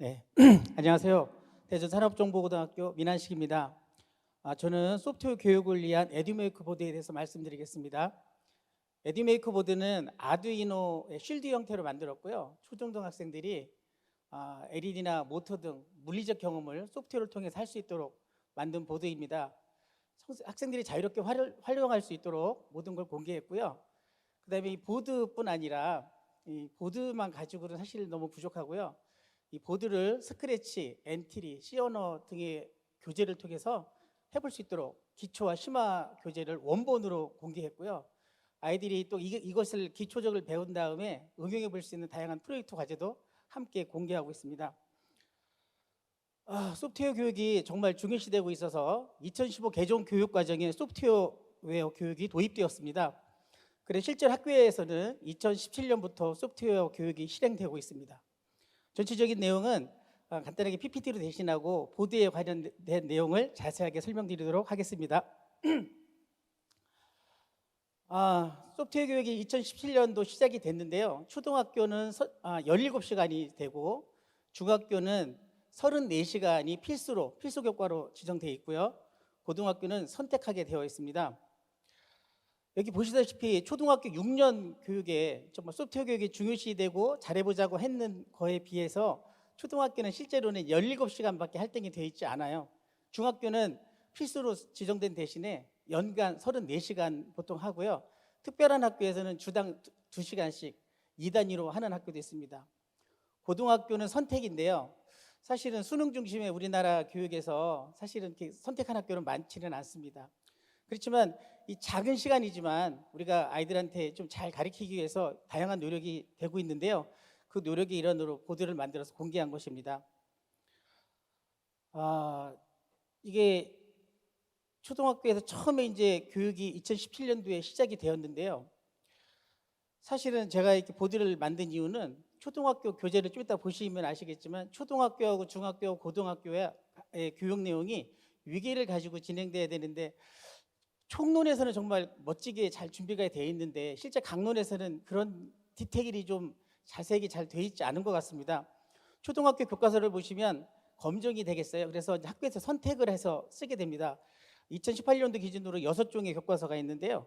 네, 안녕하세요. 대전 산업정보고등학교 민한식입니다. 아, 저는 소프트웨어 교육을 위한 에듀메이크 보드에 대해서 말씀드리겠습니다. 에듀메이크 보드는 아두이노의 쉴드 형태로 만들었고요. 초중등 학생들이 아, LED나 모터 등 물리적 경험을 소프트웨어를 통해서 할 수 있도록 만든 보드입니다. 성- 학생들이 자유롭게 활용, 활용할 수 있도록 모든 걸 공개했고요. 그다음에 이 보드뿐 아니라 이 보드만 가지고는 사실 너무 부족하고요. 이 보드를 스크래치, 엔트리, 시어너 등의 교재를 통해서 해볼 수 있도록 기초와 심화 교재를 원본으로 공개했고요. 아이들이 또 이, 이것을 기초적을 배운 다음에 응용해 볼 수 있는 다양한 프로젝트 과제도 함께 공개하고 있습니다. 아, 소프트웨어 교육이 정말 중요시되고 있어서 2015 개정 교육 과정에 소프트웨어 교육이 도입되었습니다. 그래서 실제로 학교에서는 2017년부터 소프트웨어 교육이 실행되고 있습니다. 전체적인 내용은 아, 간단하게 PPT로 대신하고 보드에 관련된 내용을 자세하게 설명드리도록 하겠습니다. 아, 소프트웨어 교육이 2017년도 시작이 됐는데요. 초등학교는 서, 아, 17시간이 되고 중학교는 34시간이 필수로 필수 교과로 지정되어 있고요. 고등학교는 선택하게 되어 있습니다. 여기 보시다시피 초등학교 6년 교육에 정말 소프트웨어 교육이 중요시 되고 잘해보자고 했는 거에 비해서 초등학교는 실제로는 17시간밖에 할당이 되어 있지 않아요. 중학교는 필수로 지정된 대신에 연간 34시간 보통 하고요. 특별한 학교에서는 주당 2시간씩 2단위로 하는 학교도 있습니다. 고등학교는 선택인데요. 사실은 수능 중심의 우리나라 교육에서 사실은 선택한 학교는 많지는 않습니다. 그렇지만 이 작은 시간이지만 우리가 아이들한테 좀 잘 가르치기 위해서 다양한 노력이 되고 있는데요. 그 노력의 일환으로 보드를 만들어서 공개한 것입니다. 아, 이게 초등학교에서 처음에 이제 교육이 2017년도에 시작이 되었는데요. 사실은 제가 이렇게 보드를 만든 이유는 초등학교 교재를 좀 이따 보시면 아시겠지만 초등학교하고 중학교, 고등학교의 교육 내용이 위기를 가지고 진행돼야 되는데 총론에서는 정말 멋지게 잘 준비가 되어 있는데 실제 강론에서는 그런 디테일이 좀 자세하게 잘 되어 있지 않은 것 같습니다. 초등학교 교과서를 보시면 검정이 되겠어요. 그래서 학교에서 선택을 해서 쓰게 됩니다. 2018년도 기준으로 여섯 종의 교과서가 있는데요.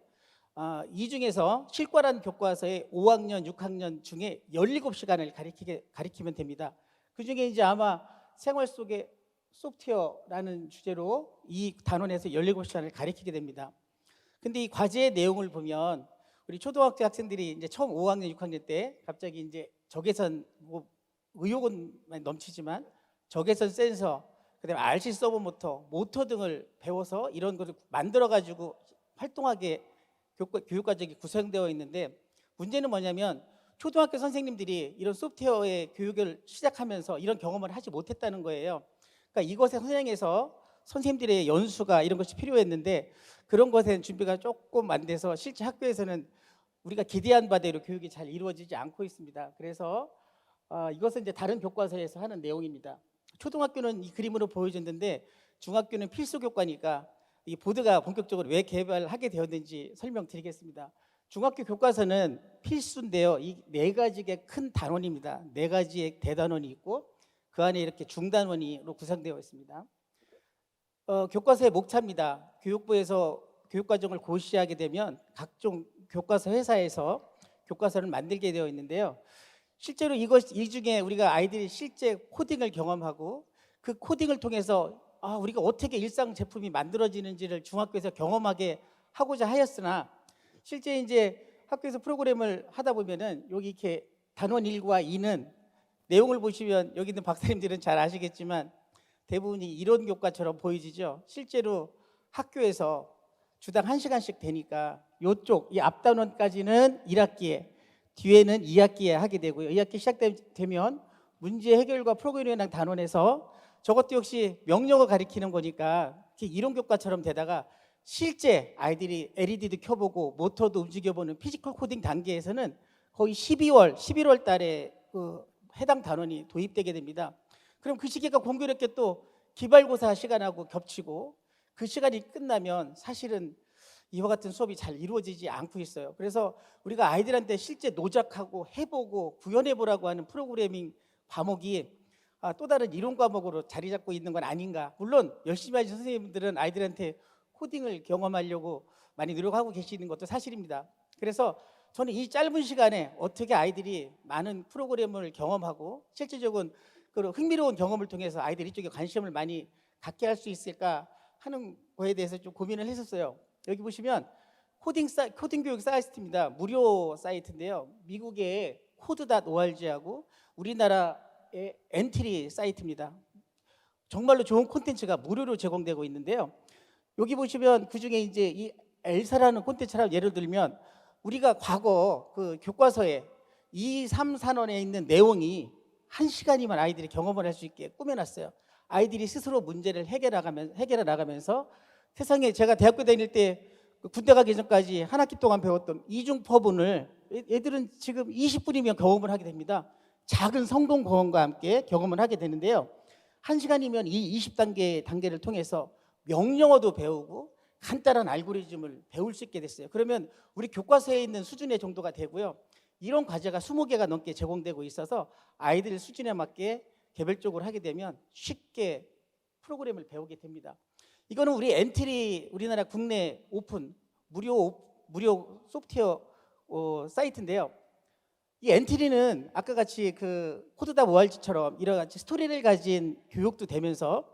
아, 이 중에서 실과란 교과서에 5학년, 6학년 중에 17시간을 가리키게, 가리키면 됩니다. 그 중에 이제 아마 생활 속의 소프트웨어라는 주제로 이 단원에서 17시간을 가리키게 됩니다. 근데 이 과제의 내용을 보면 우리 초등학교 학생들이 이제 처음 5학년, 6학년 때 갑자기 이제 적외선 뭐 의욕은 많이 넘치지만 적외선 센서, 그다음에 RC 서버 모터, 모터 등을 배워서 이런 것을 만들어 가지고 활동하게 교육, 과정이 구성되어 있는데 문제는 뭐냐면 초등학교 선생님들이 이런 소프트웨어의 교육을 시작하면서 이런 경험을 하지 못했다는 거예요. 그러니까 이것에 선행해서 선생님들의 연수가 이런 것이 필요했는데 그런 것에는 준비가 조금 안 돼서 실제 학교에서는 우리가 기대한 바대로 교육이 잘 이루어지지 않고 있습니다. 그래서 어, 이것은 이제 다른 교과서에서 하는 내용입니다. 초등학교는 이 그림으로 보여줬는데 중학교는 필수 교과니까 이 보드가 본격적으로 왜 개발하게 되었는지 설명드리겠습니다. 중학교 교과서는 필수인데요. 이 네 가지의 큰 단원입니다. 네 가지의 대단원이 있고 그 안에 이렇게 중단원으로 구성되어 있습니다. 어, 교과서의 목차입니다. 교육부에서 교육과정을 고시하게 되면 각종 교과서 회사에서 교과서를 만들게 되어 있는데요. 실제로 이것 이 중에 우리가 아이들이 실제 코딩을 경험하고 그 코딩을 통해서 아, 우리가 어떻게 일상 제품이 만들어지는지를 중학교에서 경험하게 하고자 하였으나 실제 이제 학교에서 프로그램을 하다 보면은 여기 이렇게 단원 1과 2는 내용을 보시면 여기 있는 박사님들은 잘 아시겠지만 대부분이 이론 교과처럼 보이지죠. 실제로 학교에서 주당 1시간씩 되니까 요쪽 이 앞단원까지는 1학기에 뒤에는 2학기에 하게 되고요. 2학기 시작되면 문제 해결과 프로그래밍 단원에서 저것도 역시 명령어 가리키는 거니까 이론 교과처럼 되다가 실제 아이들이 LED도 켜보고 모터도 움직여보는 피지컬 코딩 단계에서는 거의 12월, 11월 달에 그 해당 단원이 도입되게 됩니다. 그럼 그 시기가 공교롭게 또 기말고사 시간하고 겹치고 그 시간이 끝나면 사실은 이와 같은 수업이 잘 이루어지지 않고 있어요. 그래서 우리가 아이들한테 실제 노작하고 해보고 구현해보라고 하는 프로그래밍 과목이 아, 또 다른 이론 과목으로 자리 잡고 있는 건 아닌가. 물론 열심히 하신 선생님들은 아이들한테 코딩을 경험하려고 많이 노력하고 계시는 것도 사실입니다. 그래서 저는 이 짧은 시간에 어떻게 아이들이 많은 프로그램을 경험하고 실질적인 그 흥미로운 경험을 통해서 아이들이 이쪽에 관심을 많이 갖게 할 수 있을까 하는 거에 대해서 좀 고민을 했었어요. 여기 보시면 코딩 사, 코딩 교육 사이트입니다. 무료 사이트인데요. 미국의 코드.org하고 우리나라의 엔트리 사이트입니다. 정말로 좋은 콘텐츠가 무료로 제공되고 있는데요. 여기 보시면 그 중에 이제 이 엘사라는 콘텐츠라고 예를 들면 우리가 과거 그 교과서에 2, 3, 4원에 있는 내용이 한 시간이면 아이들이 경험을 할 수 있게 꾸며놨어요. 아이들이 스스로 문제를 해결해 나가면 해결해 나가면서 세상에 제가 대학교 다닐 때그 군대 가기 전까지 한 학기 동안 배웠던 이중법문을 애- 애들은 지금 20분이면 경험을 하게 됩니다. 작은 성동 공원과 함께 경험을 하게 되는데요. 한 시간이면 이 20단계 단계를 통해서 명령어도 배우고 간단한 알고리즘을 배울 수 있게 됐어요. 그러면 우리 교과서에 있는 수준의 정도가 되고요. 이런 과제가 20개가 넘게 제공되고 있어서 아이들 수준에 맞게 개별적으로 하게 되면 쉽게 프로그램을 배우게 됩니다. 이거는 우리 엔트리 우리나라 국내 오픈 무료 오- 무료 소프트웨어 어, 사이트인데요. 이 엔트리는 아까 같이 그 코드다 모알지처럼 이런 같이 스토리를 가진 교육도 되면서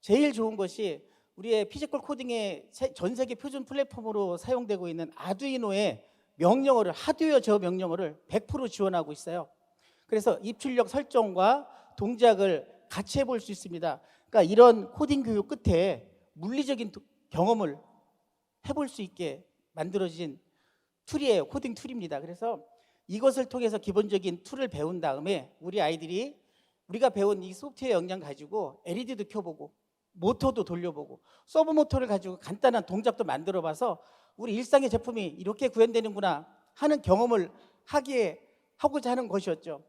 제일 좋은 것이 우리의 피지컬 코딩의 세- 전 세계 표준 플랫폼으로 사용되고 있는 아두이노의 명령어를 하드웨어 저 명령어를 100% 지원하고 있어요. 그래서 입출력 설정과 동작을 같이 해볼 수 있습니다. 그러니까 이런 코딩 교육 끝에 물리적인 도- 경험을 해볼 수 있게 만들어진 툴이에요. 코딩 툴입니다. 그래서 이것을 통해서 기본적인 툴을 배운 다음에 우리 아이들이 우리가 배운 이 소프트웨어 역량 가지고 LED도 켜보고 모터도 돌려보고 서브 모터를 가지고 간단한 동작도 만들어 봐서 우리 일상의 제품이 이렇게 구현되는구나 하는 경험을 하기에 하고자 하는 것이었죠.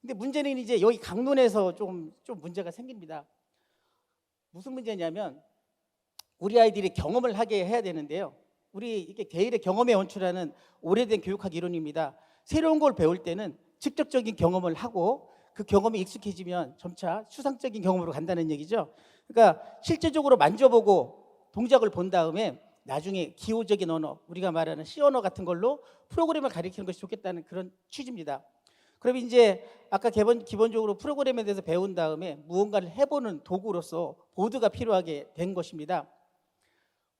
근데 문제는 이제 여기 강론에서 좀, 좀 문제가 생깁니다. 무슨 문제냐면 우리 아이들이 경험을 하게 해야 되는데요. 우리 이게 개인의 경험의 원추라는 오래된 교육학 이론입니다. 새로운 걸 배울 때는 직접적인 경험을 하고 그 경험이 익숙해지면 점차 추상적인 경험으로 간다는 얘기죠. 그러니까 실제적으로 만져보고 동작을 본 다음에 나중에 기호적인 언어, 우리가 말하는 C 언어 같은 걸로 프로그램을 가리키는 것이 좋겠다는 그런 취지입니다. 그럼 이제 아까 기본, 기본적으로 프로그램에 대해서 배운 다음에 무언가를 해보는 도구로서 보드가 필요하게 된 것입니다.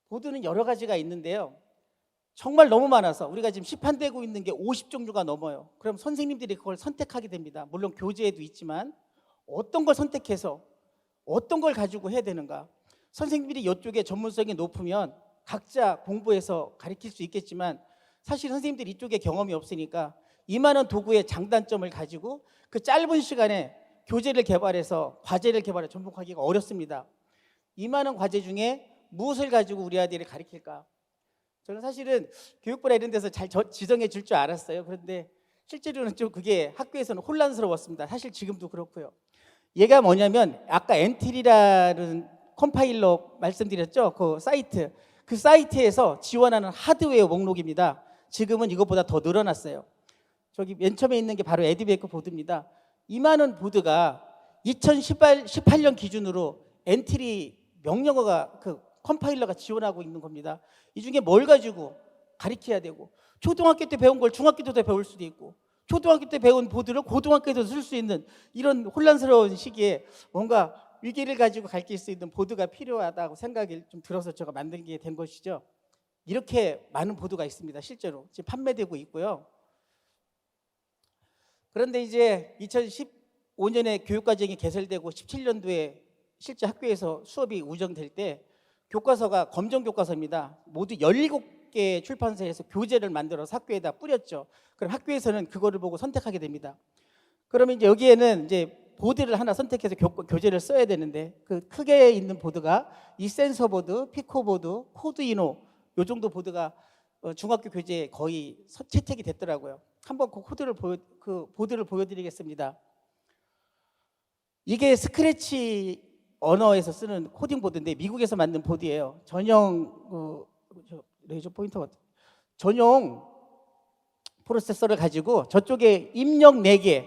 보드는 여러 가지가 있는데요. 정말 너무 많아서 우리가 지금 시판되고 있는 게 50종류가 넘어요. 그럼 선생님들이 그걸 선택하게 됩니다. 물론 교재에도 있지만 어떤 걸 선택해서 어떤 걸 가지고 해야 되는가? 선생님들이 이쪽에 전문성이 높으면 각자 공부해서 가르칠 수 있겠지만 사실 선생님들이 이쪽에 경험이 없으니까 이만한 도구의 장단점을 가지고 그 짧은 시간에 교재를 개발해서 과제를 개발해 전복하기가 어렵습니다. 이만한 과제 중에 무엇을 가지고 우리 아이들을 가르칠까? 저는 사실은 교육부나 이런 데서 잘 저- 지정해 줄 줄 알았어요. 그런데 실제로는 좀 그게 학교에서는 혼란스러웠습니다. 사실 지금도 그렇고요. 얘가 뭐냐면 아까 엔트리라는 컴파일러 말씀드렸죠. 그 사이트. 그 사이트에서 지원하는 하드웨어 목록입니다. 지금은 이것보다 더 늘어났어요. 저기 맨 처음에 있는 게 바로 에디베이커 보드입니다. 이만한 보드가 2018 18년 기준으로 엔트리 명령어가 그 컴파일러가 지원하고 있는 겁니다. 이 중에 뭘 가지고 가르쳐야 되고 초등학교 때 배운 걸 중학교 때도 배울 수도 있고 초등학교 때 배운 보드를 고등학교에도 쓸 수 있는 이런 혼란스러운 시기에 뭔가 위기를 가지고 가르칠 수 있는 보드가 필요하다고 생각이 좀 들어서 제가 만든 게 된 것이죠. 이렇게 많은 보드가 있습니다. 실제로 지금 판매되고 있고요. 그런데 이제 2015년에 교육과정이 개설되고 17년도에 실제 학교에서 수업이 운영될 때 교과서가 검정 교과서입니다. 모두 17 개 출판사에서 교재를 만들어서 학교에다 뿌렸죠. 그럼 학교에서는 그거를 보고 선택하게 됩니다. 그러면 이제 여기에는 이제 보드를 하나 선택해서 교, 교재를 써야 되는데 그 크게 있는 보드가 이 센서 보드, 피코 보드, 코드 이노 요 정도 보드가 어, 중학교 교재에 거의 서- 채택이 됐더라고요. 한번 그 코드를 보여 그 보드를 보여드리겠습니다. 이게 스크래치 언어에서 쓰는 코딩 보드인데 미국에서 만든 보드예요. 전용 그, 저, 레이저 포인터 같은 전용 프로세서를 가지고 저쪽에 입력 4개,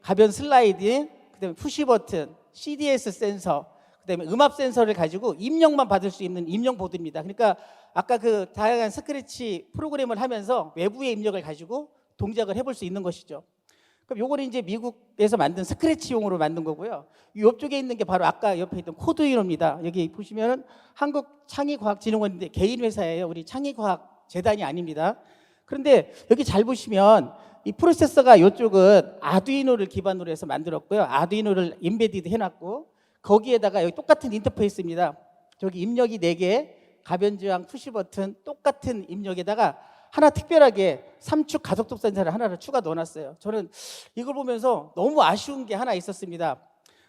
가변 슬라이드, 그다음에 푸시 버튼, CDS 센서, 그다음에 음압 센서를 가지고 입력만 받을 수 있는 입력 보드입니다. 그러니까 아까 그 다양한 스크래치 프로그램을 하면서 외부의 입력을 가지고 동작을 해볼 수 있는 것이죠. 그럼 요거는 이제 미국에서 만든 스크래치용으로 만든 거고요. 이 옆쪽에 있는 게 바로 아까 옆에 있던 코드이노입니다. 여기 보시면은 한국 창의과학진흥원인데 개인 회사예요. 우리 창의과학 재단이 아닙니다. 그런데 여기 잘 보시면 이 프로세서가 이쪽은 아두이노를 기반으로 해서 만들었고요. 아두이노를 인베디드 해놨고 거기에다가 여기 똑같은 인터페이스입니다. 저기 입력이 4개, 가변저항 푸시 버튼 똑같은 입력에다가 하나 특별하게 삼축 가속도 센서를 하나를 추가 넣어놨어요. 저는 이걸 보면서 너무 아쉬운 게 하나 있었습니다.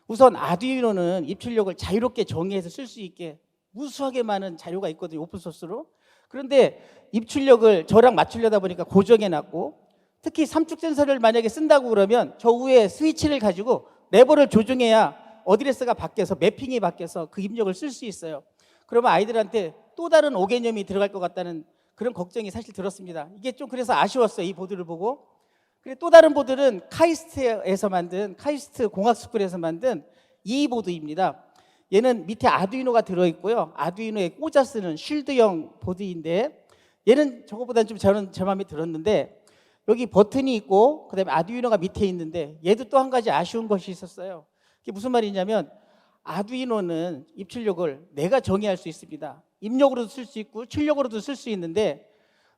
우선 아두이노는 입출력을 자유롭게 정의해서 쓸 수 있게 무수하게 많은 자료가 있거든요. 오픈소스로. 그런데 입출력을 저랑 맞추려다 보니까 고정해놨고 특히 삼축 센서를 만약에 쓴다고 그러면 저 위에 스위치를 가지고 레버를 조정해야 어드레스가 바뀌어서 매핑이 바뀌어서 그 입력을 쓸 수 있어요. 그러면 아이들한테 또 다른 오개념이 들어갈 것 같다는 그런 걱정이 사실 들었습니다. 이게 좀 그래서 아쉬웠어요. 이 보드를 보고. 그리고 또 다른 보드는 카이스트에서 만든 카이스트 공학 스쿨에서 만든 이 보드입니다. 얘는 밑에 아두이노가 들어 있고요. 아두이노에 꽂아 쓰는 쉴드형 보드인데 얘는 저거보다는 좀 저는 제 마음에 들었는데 여기 버튼이 있고 그다음에 아두이노가 밑에 있는데 얘도 또 한 가지 아쉬운 것이 있었어요. 그게 무슨 말이냐면 아두이노는 입출력을 내가 정의할 수 있습니다. 입력으로도 쓸 수 있고 출력으로도 쓸 수 있는데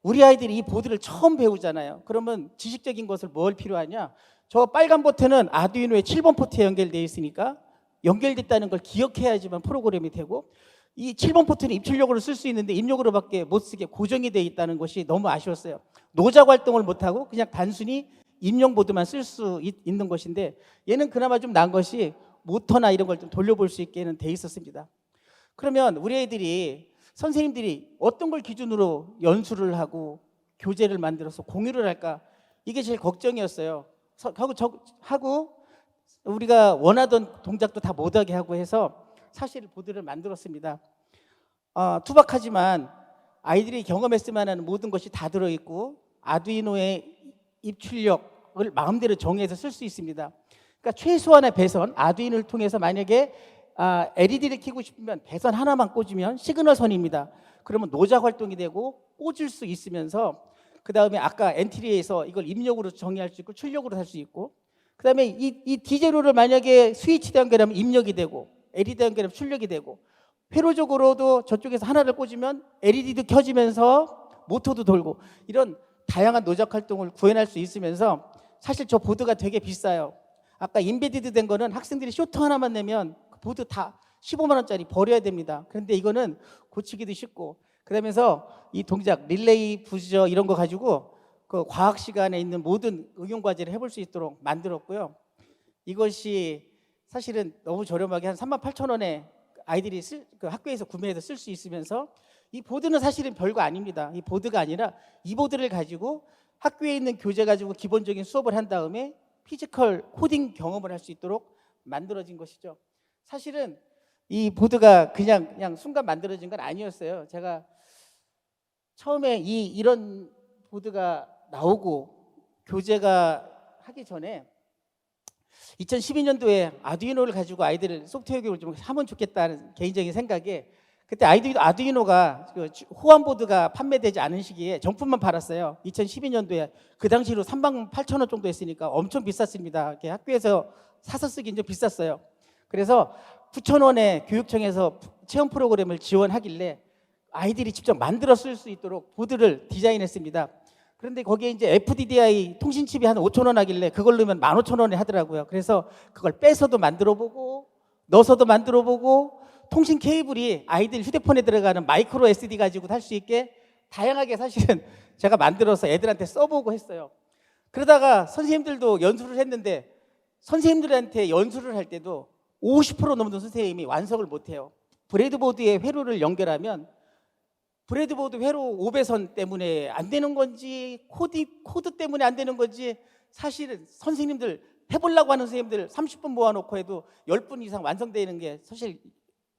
우리 아이들이 이 보드를 처음 배우잖아요. 그러면 지식적인 것을 뭘 필요하냐? 저 빨간 버튼은 아두이노의 7번 포트에 연결되어 있으니까 연결됐다는 걸 기억해야지만 프로그램이 되고 이 7번 포트는 입출력으로 쓸 수 있는데 입력으로밖에 못 쓰게 고정이 되어 있다는 것이 너무 아쉬웠어요. 노작 활동을 못 하고 그냥 단순히 입력 보드만 쓸 수 있는 것인데 얘는 그나마 좀 나은 것이 모터나 이런 걸 좀 돌려볼 수 있게는 돼 있었습니다. 그러면 우리 애들이 선생님들이 어떤 걸 기준으로 연수를 하고 교재를 만들어서 공유를 할까 이게 제일 걱정이었어요. 서- 하고 저, 하고 우리가 원하던 동작도 다 못하게 하고 해서 사실 보드를 만들었습니다. 아, 투박하지만 아이들이 경험했을 만한 모든 것이 다 들어있고 아두이노의 입출력을 마음대로 정해서 쓸 수 있습니다. 그러니까 최소한의 배선 아두이노를 통해서 만약에 아, LED를 켜고 싶으면 배선 하나만 꽂으면 시그널 선입니다. 그러면 노작 활동이 되고 꽂을 수 있으면서 그 다음에 아까 엔트리에서 이걸 입력으로 정의할 수 있고 출력으로 할 수 있고 그 다음에 이, 이 디제로를 만약에 스위치대 연결하면 입력이 되고 LED 연결하면 출력이 되고 회로적으로도 저쪽에서 하나를 꽂으면 LED도 켜지면서 모터도 돌고 이런 다양한 노작 활동을 구현할 수 있으면서 사실 저 보드가 되게 비싸요. 아까 인베디드 된 거는 학생들이 쇼트 하나만 내면 그 보드 다 15만 원짜리 버려야 됩니다. 그런데 이거는 고치기도 쉽고 그러면서 이 동작 릴레이 부저 이런 거 가지고 그 과학 시간에 있는 모든 응용 과제를 해볼 수 있도록 만들었고요. 이것이 사실은 너무 저렴하게 한 3만 8천 원에 아이들이 쓸, 그 학교에서 구매해서 쓸 수 있으면서 이 보드는 사실은 별거 아닙니다. 이 보드가 아니라 이 보드를 가지고 학교에 있는 교재 가지고 기본적인 수업을 한 다음에 피지컬 코딩 경험을 할 수 있도록 만들어진 것이죠. 사실은 이 보드가 그냥 그냥 순간 만들어진 건 아니었어요. 제가 처음에 이 이런 보드가 나오고 교재가 하기 전에 2012년도에 아두이노를 가지고 아이들을 소프트웨어 교육을 좀 하면 좋겠다는 개인적인 생각에 그때 아이들 아두이노가 그 호환 보드가 판매되지 않은 시기에 정품만 팔았어요. 2012년도에 그 당시로 3만 8천 원 정도 했으니까 엄청 비쌌습니다. 학교에서 사서 쓰긴 좀 비쌌어요. 그래서 9천 원에 교육청에서 체험 프로그램을 지원하길래 아이들이 직접 만들어 쓸 수 있도록 보드를 디자인했습니다. 그런데 거기에 이제 FDDI 통신칩이 한 5천 원 하길래 그걸 넣으면 15,000원에 하더라고요. 그래서 그걸 빼서도 만들어 보고 넣어서도 만들어 보고 통신 케이블이 아이들 휴대폰에 들어가는 마이크로 SD 가지고 할 수 있게 다양하게 사실은 제가 만들어서 애들한테 써보고 했어요. 그러다가 선생님들도 연수를 했는데 선생님들한테 연수를 할 때도 50% 넘는 선생님이 완성을 못해요. 브레드보드에 회로를 연결하면 브레드보드 회로 5배선 때문에 안 되는 건지 코드, 코드 때문에 안 되는 건지 사실은 선생님들 해보려고 하는 선생님들 30분 모아놓고 해도 10분 이상 완성되는 게 사실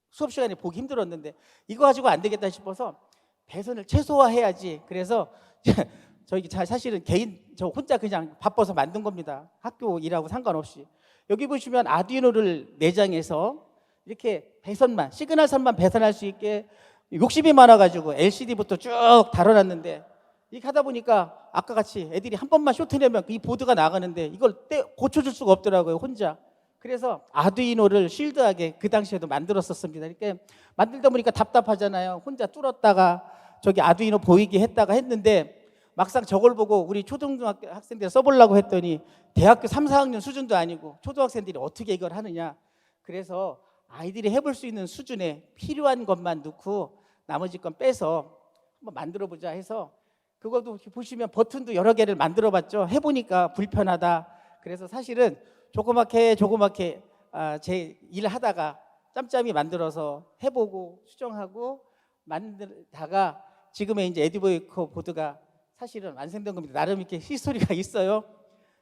수업 시간에 보기 힘들었는데 이거 가지고 안 되겠다 싶어서 배선을 최소화해야지. 그래서 저희 자- 사실은 개인 저 혼자 그냥 바빠서 만든 겁니다. 학교 일하고 상관없이 여기 보시면 아두이노를 내장해서 이렇게 배선만 시그널 선만 배선할 수 있게 욕심이 많아가지고 LCD부터 쭉 달아놨는데 이렇게 하다 보니까 아까 같이 애들이 한 번만 쇼트 내면 이 보드가 나가는데 이걸 떼 고쳐줄 수가 없더라고요 혼자. 그래서 아두이노를 쉴드하게 그 당시에도 만들었었습니다. 이렇게 만들다 보니까 답답하잖아요. 혼자 뚫었다가 저기 아두이노 보이게 했다가 했는데 막상 저걸 보고 우리 초등학교 학생들 써보려고 했더니 대학교 3, 4학년 수준도 아니고 초등학생들이 어떻게 이걸 하느냐. 그래서 아이들이 해볼 수 있는 수준에 필요한 것만 넣고 나머지 건 빼서 한번 만들어 보자 해서 그것도 보시면 버튼도 여러 개를 만들어 봤죠. 해보니까 불편하다. 그래서 사실은 조그맣게 조그맣게 아, 제 일을 하다가 짬짬이 만들어서 해보고 수정하고 만들다가 지금의 이제 에듀보이커 보드가 사실은 완성된 겁니다. 나름 이렇게 히스토리가 있어요.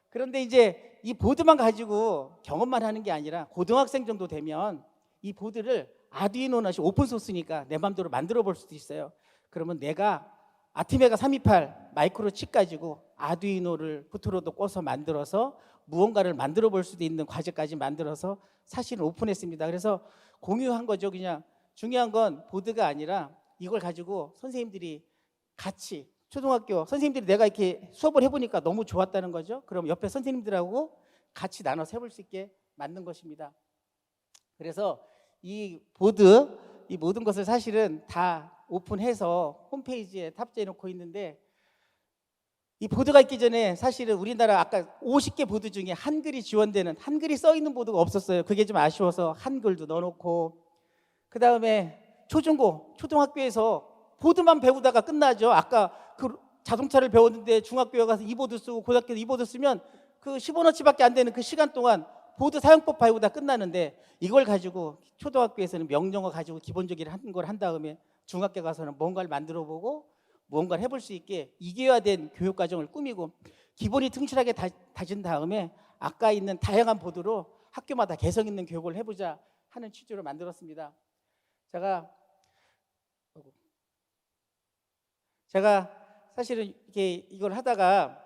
그런데 이제 이 보드만 가지고 경험만 하는 게 아니라 고등학생 정도 되면 이 보드를 아두이노나 오픈 소스니까 내 맘대로 만들어 볼 수도 있어요. 그러면 내가 아티메가 328 마이크로 칩 가지고 아두이노를 부트로도 꽂아서 만들어서 무언가를 만들어 볼 수도 있는 과제까지 만들어서 사실은 오픈했습니다. 그래서 공유한 거죠. 그냥 중요한 건 보드가 아니라 이걸 가지고 선생님들이 같이 초등학교 선생님들이 내가 이렇게 수업을 해보니까 너무 좋았다는 거죠. 그럼 옆에 선생님들하고 같이 나눠서 해볼 수 있게 만든 것입니다. 그래서 이 보드 이 모든 것을 사실은 다 오픈해서 홈페이지에 탑재해 놓고 있는데 이 보드가 있기 전에 사실은 우리나라 아까 50개 보드 중에 한글이 지원되는 한글이 써 있는 보드가 없었어요. 그게 좀 아쉬워서 한글도 넣어놓고 그 다음에 초중고 초등학교에서 보드만 배우다가 끝나죠. 아까 그 자동차를 배웠는데 중학교에 가서 이 보드 쓰고 고등학교에 이 보드 쓰면 그 10원어치밖에 안 되는 그 시간 동안 보드 사용법 배우다 끝나는데 이걸 가지고 초등학교에서는 명령어 가지고 기본적인 한걸 한 다음에 중학교 가서는 뭔가를 만들어 보고 무언가를 해볼 수 있게 이계화된 교육 과정을 꾸미고 기본이 튼실하게 다, 다진 다음에 아까 있는 다양한 보드로 학교마다 개성 있는 교육을 해보자 하는 취지로 만들었습니다. 제가 제가 사실은 이렇게 이걸 하다가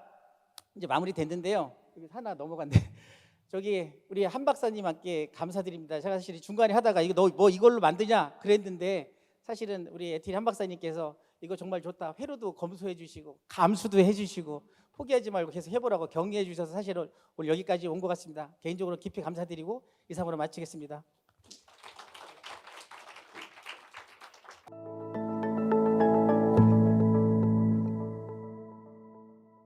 이제 마무리 됐는데요. 하나 넘어갔네. 저기 우리 한 박사님께 감사드립니다. 제가 사실 중간에 하다가 이거 너 뭐 이걸로 만드냐 그랬는데 사실은 우리 에틸 한 박사님께서 이거 정말 좋다. 회로도 검수해 주시고 감수도 해 주시고 포기하지 말고 계속 해보라고 격려해 주셔서 사실은 오늘 여기까지 온 것 같습니다. 개인적으로 깊이 감사드리고 이상으로 마치겠습니다.